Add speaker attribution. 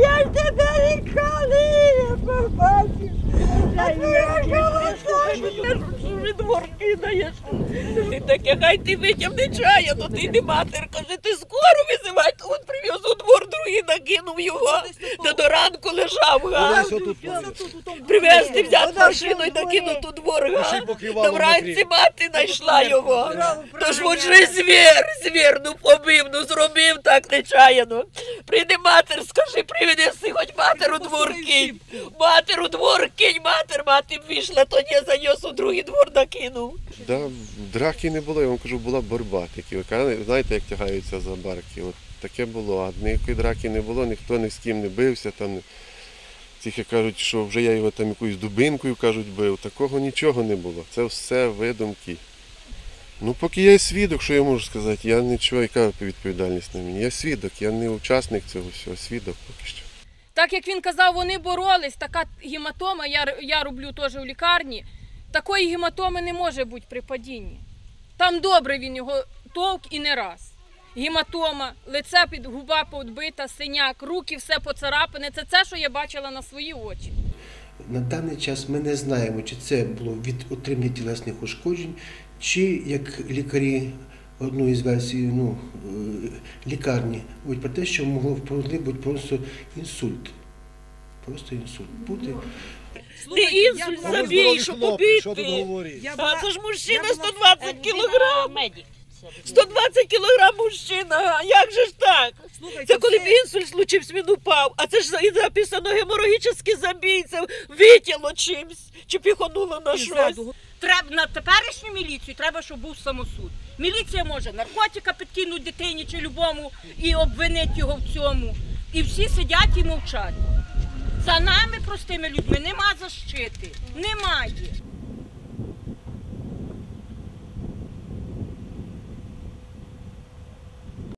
Speaker 1: Я тебе ніколи не побачив. А твоя голоса
Speaker 2: від дворки даєш. Ти таке, хай ти витягне чая, ну ти не матер, каже, ти скоро визивай, то він накинув його, та до ранку лежав, га. Привезти, взяти машину і накинути у двор, га.
Speaker 3: Ще й покривало
Speaker 2: Та вранці мати знайшла його. Тож от же звір, звір, ну побив, ну зробив так нечаяно. Прийди матер, скажи, приведеси, хоч матер у двор кинь. Матер у двор кинь, матер, мати б вийшла, то не занес у другий двор накинув.
Speaker 4: Да, драки не було, я вам кажу, була боротьба. Такі, знаєте, як тягаються за барки. От таке було. А ніякої драки не було, ніхто ні з ким не бився. Там, тільки кажуть, що вже я його там якоюсь дубинкою кажуть, бив. Такого нічого не було. Це все видумки. Ну, поки я свідок, що я можу сказати, я нічого, яка відповідальність на мені. Я свідок, я не учасник цього всього, свідок поки що.
Speaker 5: Так як він казав, вони боролись, така гематома, я, я роблю теж у лікарні, такої гематоми не може бути при падінні. Там добре він його товк і не раз. Гематома, лице під губа подбита, синяк, руки все поцарапане. Це це, що я бачила на свої очі.
Speaker 6: На даний час ми не знаємо, чи це було від отримання тілесних ушкоджень, чи як лікарі одної з версій ну, е, лікарні говорять про те, що могло бути просто інсульт. Просто інсульт бути.
Speaker 2: Не інсульт забій, що
Speaker 3: тут
Speaker 2: побити. це ж мужчина 120 кілограм. 120 кілограм мужчина, а як же ж так? Це коли б інсульт случився, він упав, а це ж і записано геморагічний забій, це витяло чимсь, чи піхонуло на щось.
Speaker 7: Треба на теперішню міліцію треба, щоб був самосуд. Міліція може наркотика підкинути дитині чи любому і обвинити його в цьому. І всі сидять і мовчать. За нами, простими людьми, нема защити.